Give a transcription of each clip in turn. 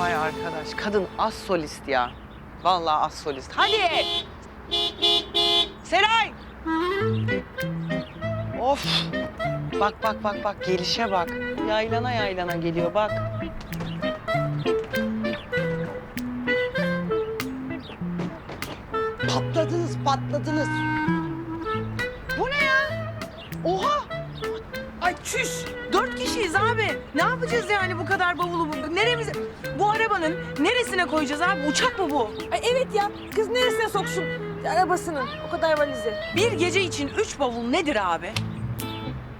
Vay arkadaş kadın az solist ya. Vallahi az solist. Hadi. Seray. Of. Bak bak bak bak gelişe bak. Yaylana yaylana geliyor bak. Patladınız, patladınız. Çüş. Dört kişiyiz abi. Ne yapacağız yani bu kadar bavulu? Bu- Neremize? Bu arabanın neresine koyacağız abi? Uçak mı bu? Ay evet ya. Kız neresine soksun arabasının o kadar valizi? Bir gece için üç bavul nedir abi?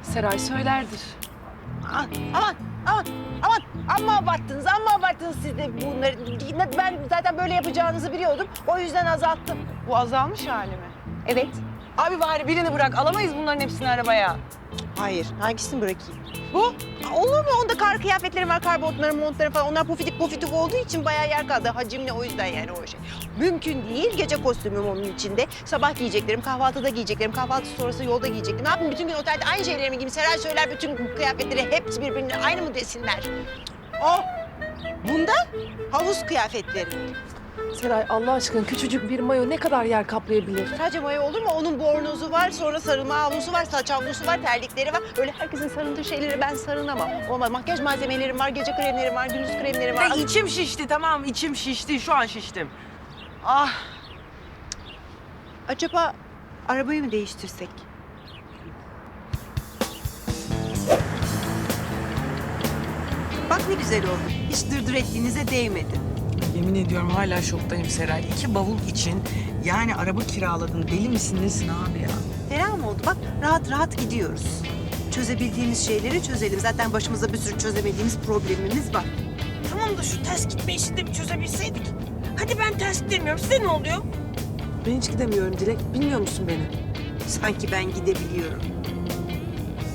Seray söylerdir. Aman, aman, aman, aman. Amma abarttınız, amma abarttınız siz de bunları. Ben zaten böyle yapacağınızı biliyordum. O yüzden azalttım. Bu azalmış hali mi? Evet. Abi bari birini bırak. Alamayız bunların hepsini arabaya. Hayır, hangisini bırakayım? Bu? Olur mu? Onda kar kıyafetleri var, kar botları, montları falan. Onlar pofidik pofidik olduğu için bayağı yer kaldı. Hacimli o yüzden yani o şey. Mümkün değil. Gece kostümüm onun içinde. Sabah giyeceklerim, kahvaltıda giyeceklerim, kahvaltı sonrası yolda giyeceklerim. Ne yapayım? Bütün gün otelde aynı şeylerimi giyeyim. Seray söyler bütün kıyafetleri hepsi birbirine aynı mı desinler? O. Bunda havuz kıyafetleri. Seray Allah aşkına küçücük bir mayo ne kadar yer kaplayabilir? Sadece mayo olur mu? Onun bornozu var, sonra sarılma havlusu var, saç havlusu var, terlikleri var. Öyle herkesin sarıldığı şeyleri ben sarılamam. Olmaz. Makyaj malzemelerim var, gece kremlerim var, gündüz kremlerim var. Ve içim şişti tamam içim şişti. Şu an şiştim. Ah Acaba arabayı mı değiştirsek? Bak ne güzel oldu. Hiç dırdır ettiğinize değmedi. Yemin ediyorum hala şoktayım Seray. İki bavul için yani araba kiraladın. Deli misin nesin abi ya? Fena mı oldu? Bak rahat rahat gidiyoruz. Çözebildiğimiz şeyleri çözelim. Zaten başımıza bir sürü çözemediğimiz problemimiz var. Tamam da şu ters gitme işini de bir çözebilseydik. Hadi ben ters gidemiyorum. Size ne oluyor? Ben hiç gidemiyorum Dilek. Bilmiyor musun beni? Sanki ben gidebiliyorum.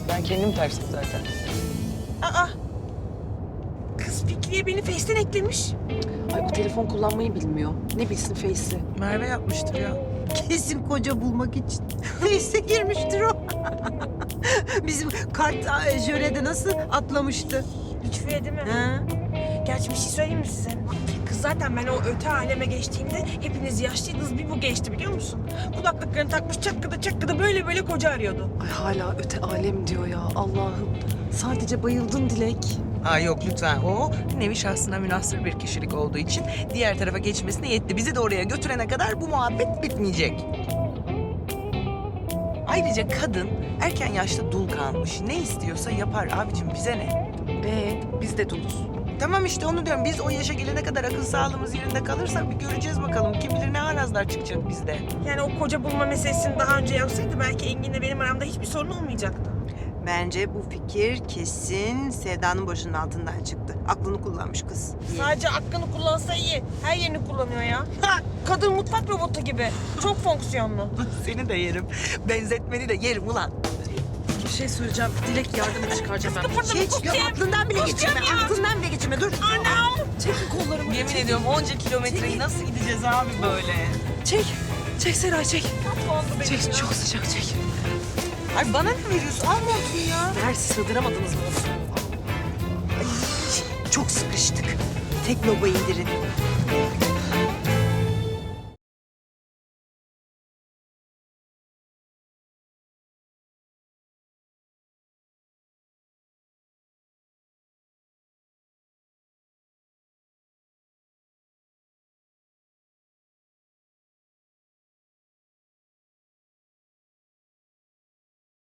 Ben kendim tersim zaten. Aa! Kız Fikriye beni Face'ten eklemiş. Ay o telefon kullanmayı bilmiyor. Ne bilsin Face'i. Merve yapmıştır ya. Kesin koca bulmak için. Neyse girmiştir o. Bizim kart e, jölede nasıl atlamıştı? Lütfiye değil mi? Ha? Gerçi bir şey söyleyeyim mi size? Kız zaten ben o öte aleme geçtiğimde hepiniz yaşlıydınız bir bu geçti biliyor musun? Kulaklıklarını takmış çakkıda çakkıda böyle böyle koca arıyordu. Ay hala öte alem diyor ya Allah'ım. Sadece bayıldın Dilek. Aa yok lütfen. O nevi şahsına münasır bir kişilik olduğu için diğer tarafa geçmesine yetti. Bizi de oraya götürene kadar bu muhabbet bitmeyecek. Ayrıca kadın erken yaşta dul kalmış. Ne istiyorsa yapar abicim bize ne? Ee biz de duluz. Tamam işte onu diyorum. Biz o yaşa gelene kadar akıl sağlığımız yerinde kalırsa bir göreceğiz bakalım. Kim bilir ne arazlar çıkacak bizde. Yani o koca bulma meselesini daha önce yapsaydı belki Engin'le benim aramda hiçbir sorun olmayacaktı. Bence bu fikir kesin Sevda'nın başının altından çıktı. Aklını kullanmış kız. Sadece aklını kullansa iyi. Her yerini kullanıyor ya. Kadın mutfak robotu gibi. Çok fonksiyonlu. Seni de yerim. Benzetmeni de yerim ulan. Bir şey söyleyeceğim. Dilek yardımı çıkaracağım ben. Şey çıkıyor aklından bile geçirme. Aklından bile geçirme. Dur. Çekin kollarımı. Yemin ediyorum onca kilometreyi nasıl gideceğiz abi böyle? Çek. Çek Seray çek. Oldu benim Çek ya. çok sıcak çek. Ay bana ne veriyorsun? Al montunu ya. Meğer sığdıramadınız mı? Çok sıkıştık. Tek loba indirin.